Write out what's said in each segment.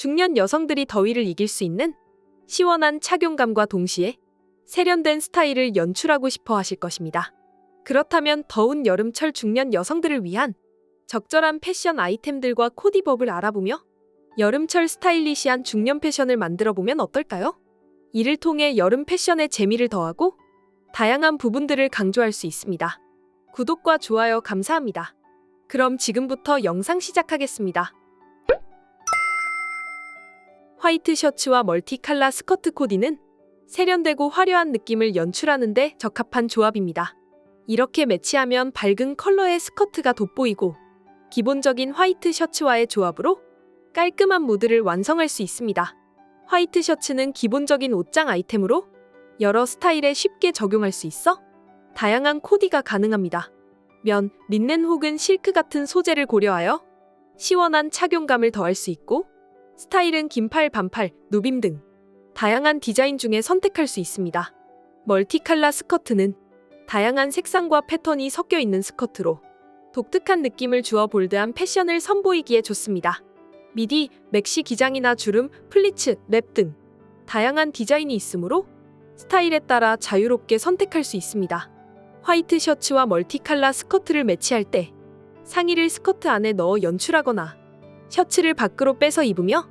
중년 여성들이 더위를 이길 수 있는 시원한 착용감과 동시에 세련된 스타일을 연출하고 싶어 하실 것입니다. 그렇다면 더운 여름철 중년 여성들을 위한 적절한 패션 아이템들과 코디법을 알아보며 여름철 스타일리시한 중년 패션을 만들어 보면 어떨까요? 이를 통해 여름 패션의 재미를 더하고 다양한 부분들을 강조할 수 있습니다. 구독과 좋아요 감사합니다. 그럼 지금부터 영상 시작하겠습니다. 화이트 셔츠와 멀티칼라 스커트 코디는 세련되고 화려한 느낌을 연출하는데 적합한 조합입니다. 이렇게 매치하면 밝은 컬러의 스커트가 돋보이고 기본적인 화이트 셔츠와의 조합으로 깔끔한 무드를 완성할 수 있습니다. 화이트 셔츠는 기본적인 옷장 아이템으로 여러 스타일에 쉽게 적용할 수 있어 다양한 코디가 가능합니다. 면, 린넨 혹은 실크 같은 소재를 고려하여 시원한 착용감을 더할 수 있고 스타일은 긴팔, 반팔, 누빔 등 다양한 디자인 중에 선택할 수 있습니다. 멀티칼라 스커트는 다양한 색상과 패턴이 섞여 있는 스커트로 독특한 느낌을 주어 볼드한 패션을 선보이기에 좋습니다. 미디, 맥시 기장이나 주름, 플리츠, 랩 등 다양한 디자인이 있으므로 스타일에 따라 자유롭게 선택할 수 있습니다. 화이트 셔츠와 멀티칼라 스커트를 매치할 때 상의를 스커트 안에 넣어 연출하거나 셔츠를 밖으로 빼서 입으며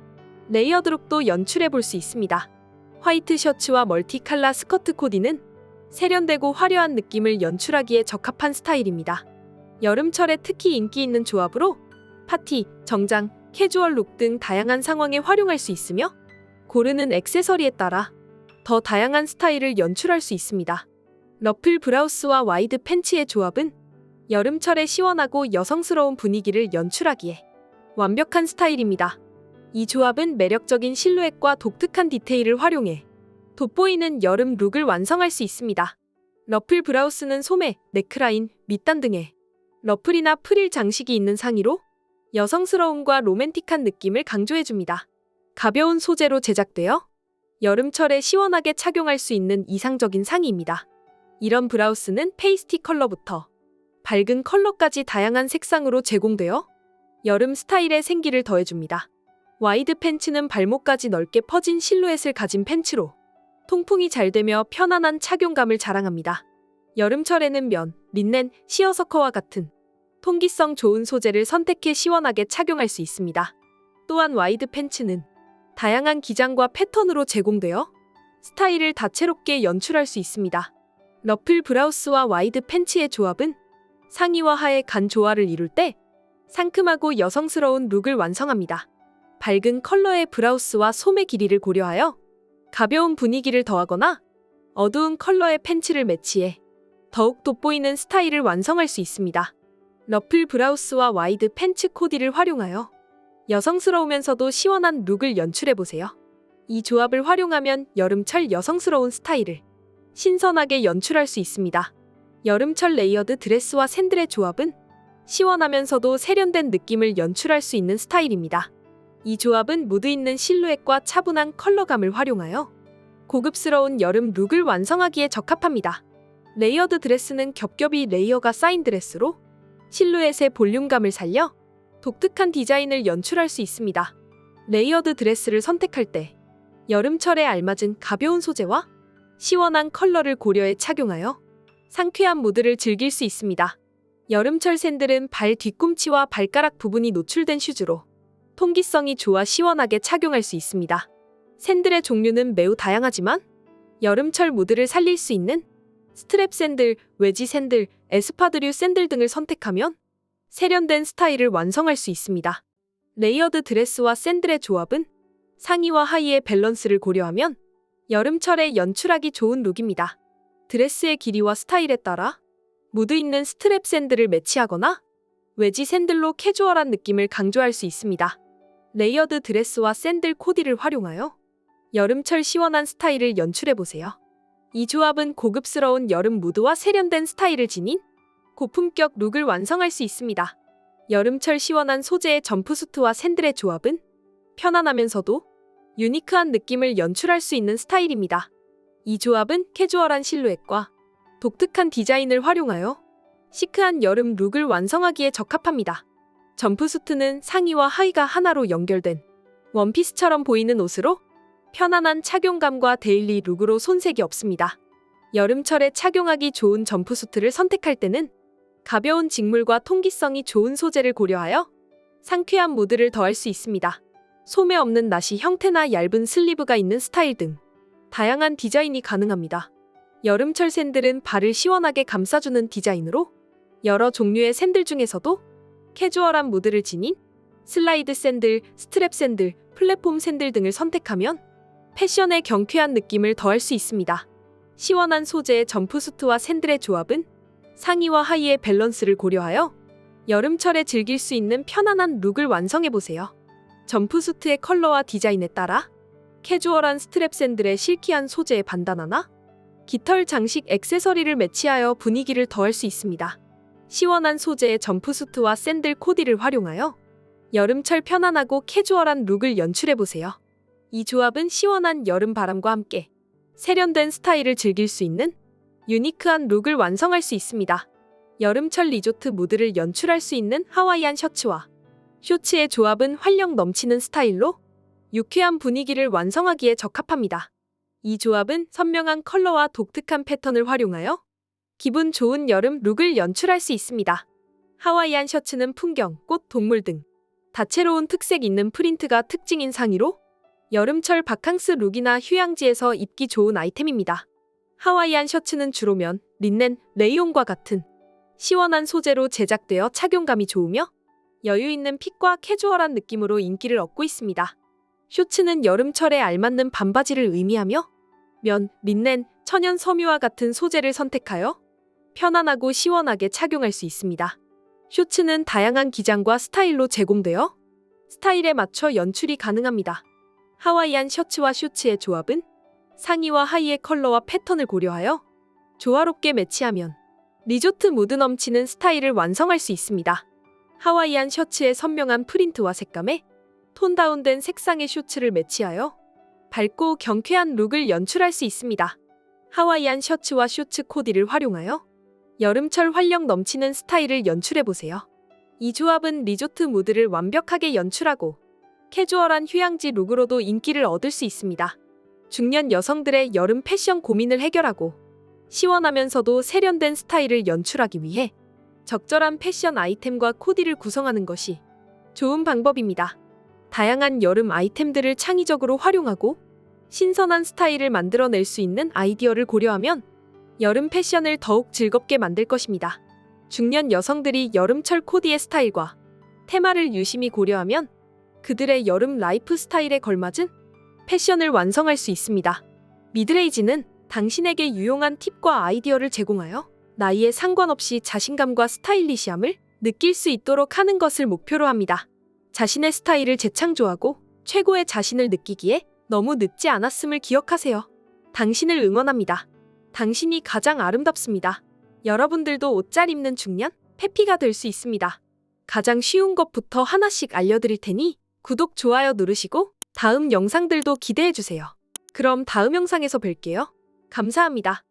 레이어드 룩도 연출해 볼 수 있습니다. 화이트 셔츠와 멀티칼라 스커트 코디는 세련되고 화려한 느낌을 연출하기에 적합한 스타일입니다. 여름철에 특히 인기 있는 조합으로 파티, 정장, 캐주얼 룩 등 다양한 상황에 활용할 수 있으며 고르는 액세서리에 따라 더 다양한 스타일을 연출할 수 있습니다. 러플 브라우스와 와이드 팬츠의 조합은 여름철에 시원하고 여성스러운 분위기를 연출하기에 완벽한 스타일입니다. 이 조합은 매력적인 실루엣과 독특한 디테일을 활용해 돋보이는 여름 룩을 완성할 수 있습니다. 러플 브라우스는 소매, 네크라인, 밑단 등의 러플이나 프릴 장식이 있는 상의로 여성스러움과 로맨틱한 느낌을 강조해줍니다. 가벼운 소재로 제작되어 여름철에 시원하게 착용할 수 있는 이상적인 상의입니다. 이런 브라우스는 페이스티 컬러부터 밝은 컬러까지 다양한 색상으로 제공되어 여름 스타일의 생기를 더해줍니다. 와이드 팬츠는 발목까지 넓게 퍼진 실루엣을 가진 팬츠로 통풍이 잘 되며 편안한 착용감을 자랑합니다. 여름철에는 면, 린넨, 시어서커와 같은 통기성 좋은 소재를 선택해 시원하게 착용할 수 있습니다. 또한 와이드 팬츠는 다양한 기장과 패턴으로 제공되어 스타일을 다채롭게 연출할 수 있습니다. 러플 브라우스와 와이드 팬츠의 조합은 상의와 하의 간 조화를 이룰 때 상큼하고 여성스러운 룩을 완성합니다. 밝은 컬러의 브라우스와 소매 길이를 고려하여 가벼운 분위기를 더하거나 어두운 컬러의 팬츠를 매치해 더욱 돋보이는 스타일을 완성할 수 있습니다. 러플 브라우스와 와이드 팬츠 코디를 활용하여 여성스러우면서도 시원한 룩을 연출해보세요. 이 조합을 활용하면 여름철 여성스러운 스타일을 신선하게 연출할 수 있습니다. 여름철 레이어드 드레스와 샌들의 조합은 시원하면서도 세련된 느낌을 연출할 수 있는 스타일입니다. 이 조합은 무드 있는 실루엣과 차분한 컬러감을 활용하여 고급스러운 여름 룩을 완성하기에 적합합니다. 레이어드 드레스는 겹겹이 레이어가 쌓인 드레스로 실루엣의 볼륨감을 살려 독특한 디자인을 연출할 수 있습니다. 레이어드 드레스를 선택할 때 여름철에 알맞은 가벼운 소재와 시원한 컬러를 고려해 착용하여 상쾌한 무드를 즐길 수 있습니다. 여름철 샌들은 발 뒤꿈치와 발가락 부분이 노출된 슈즈로 통기성이 좋아 시원하게 착용할 수 있습니다. 샌들의 종류는 매우 다양하지만 여름철 무드를 살릴 수 있는 스트랩 샌들, 외지 샌들, 에스파드류 샌들 등을 선택하면 세련된 스타일을 완성할 수 있습니다. 레이어드 드레스와 샌들의 조합은 상의와 하의의 밸런스를 고려하면 여름철에 연출하기 좋은 룩입니다. 드레스의 길이와 스타일에 따라 무드 있는 스트랩 샌들을 매치하거나 외지 샌들로 캐주얼한 느낌을 강조할 수 있습니다. 레이어드 드레스와 샌들 코디를 활용하여 여름철 시원한 스타일을 연출해보세요. 이 조합은 고급스러운 여름 무드와 세련된 스타일을 지닌 고품격 룩을 완성할 수 있습니다. 여름철 시원한 소재의 점프수트와 샌들의 조합은 편안하면서도 유니크한 느낌을 연출할 수 있는 스타일입니다. 이 조합은 캐주얼한 실루엣과 독특한 디자인을 활용하여 시크한 여름 룩을 완성하기에 적합합니다. 점프수트는 상의와 하의가 하나로 연결된 원피스처럼 보이는 옷으로 편안한 착용감과 데일리 룩으로 손색이 없습니다. 여름철에 착용하기 좋은 점프수트를 선택할 때는 가벼운 직물과 통기성이 좋은 소재를 고려하여 상쾌한 무드를 더할 수 있습니다. 소매 없는 나시 형태나 얇은 슬리브가 있는 스타일 등 다양한 디자인이 가능합니다. 여름철 샌들은 발을 시원하게 감싸주는 디자인으로 여러 종류의 샌들 중에서도 캐주얼한 무드를 지닌 슬라이드 샌들, 스트랩 샌들, 플랫폼 샌들 등을 선택하면 패션의 경쾌한 느낌을 더할 수 있습니다. 시원한 소재의 점프수트와 샌들의 조합은 상의와 하의의 밸런스를 고려하여 여름철에 즐길 수 있는 편안한 룩을 완성해보세요. 점프수트의 컬러와 디자인에 따라 캐주얼한 스트랩 샌들의 실키한 소재의 반다나나 깃털 장식 액세서리를 매치하여 분위기를 더할 수 있습니다. 시원한 소재의 점프수트와 샌들 코디를 활용하여 여름철 편안하고 캐주얼한 룩을 연출해보세요. 이 조합은 시원한 여름 바람과 함께 세련된 스타일을 즐길 수 있는 유니크한 룩을 완성할 수 있습니다. 여름철 리조트 무드를 연출할 수 있는 하와이안 셔츠와 쇼츠의 조합은 활력 넘치는 스타일로 유쾌한 분위기를 완성하기에 적합합니다. 이 조합은 선명한 컬러와 독특한 패턴을 활용하여 기분 좋은 여름 룩을 연출할 수 있습니다. 하와이안 셔츠는 풍경, 꽃, 동물 등 다채로운 특색 있는 프린트가 특징인 상의로 여름철 바캉스 룩이나 휴양지에서 입기 좋은 아이템입니다. 하와이안 셔츠는 주로 면, 린넨, 레이온과 같은 시원한 소재로 제작되어 착용감이 좋으며 여유 있는 핏과 캐주얼한 느낌으로 인기를 얻고 있습니다. 쇼츠는 여름철에 알맞는 반바지를 의미하며 면, 린넨, 천연 섬유와 같은 소재를 선택하여 편안하고 시원하게 착용할 수 있습니다. 쇼츠는 다양한 기장과 스타일로 제공되어 스타일에 맞춰 연출이 가능합니다. 하와이안 셔츠와 쇼츠의 조합은 상의와 하의의 컬러와 패턴을 고려하여 조화롭게 매치하면 리조트 무드 넘치는 스타일을 완성할 수 있습니다. 하와이안 셔츠의 선명한 프린트와 색감에 톤 다운된 색상의 쇼츠를 매치하여 밝고 경쾌한 룩을 연출할 수 있습니다. 하와이안 셔츠와 쇼츠 코디를 활용하여 여름철 활력 넘치는 스타일을 연출해보세요. 이 조합은 리조트 무드를 완벽하게 연출하고 캐주얼한 휴양지 룩으로도 인기를 얻을 수 있습니다. 중년 여성들의 여름 패션 고민을 해결하고 시원하면서도 세련된 스타일을 연출하기 위해 적절한 패션 아이템과 코디를 구성하는 것이 좋은 방법입니다. 다양한 여름 아이템들을 창의적으로 활용하고 신선한 스타일을 만들어낼 수 있는 아이디어를 고려하면 여름 패션을 더욱 즐겁게 만들 것입니다. 중년 여성들이 여름철 코디의 스타일과 테마를 유심히 고려하면 그들의 여름 라이프 스타일에 걸맞은 패션을 완성할 수 있습니다. 미드레이지는 당신에게 유용한 팁과 아이디어를 제공하여 나이에 상관없이 자신감과 스타일리시함을 느낄 수 있도록 하는 것을 목표로 합니다. 자신의 스타일을 재창조하고 최고의 자신을 느끼기에 너무 늦지 않았음을 기억하세요. 당신을 응원합니다. 당신이 가장 아름답습니다. 여러분들도 옷 잘 입는 중년 페피가 될 수 있습니다. 가장 쉬운 것부터 하나씩 알려드릴 테니 구독, 좋아요 누르시고 다음 영상들도 기대해주세요. 그럼 다음 영상에서 뵐게요. 감사합니다.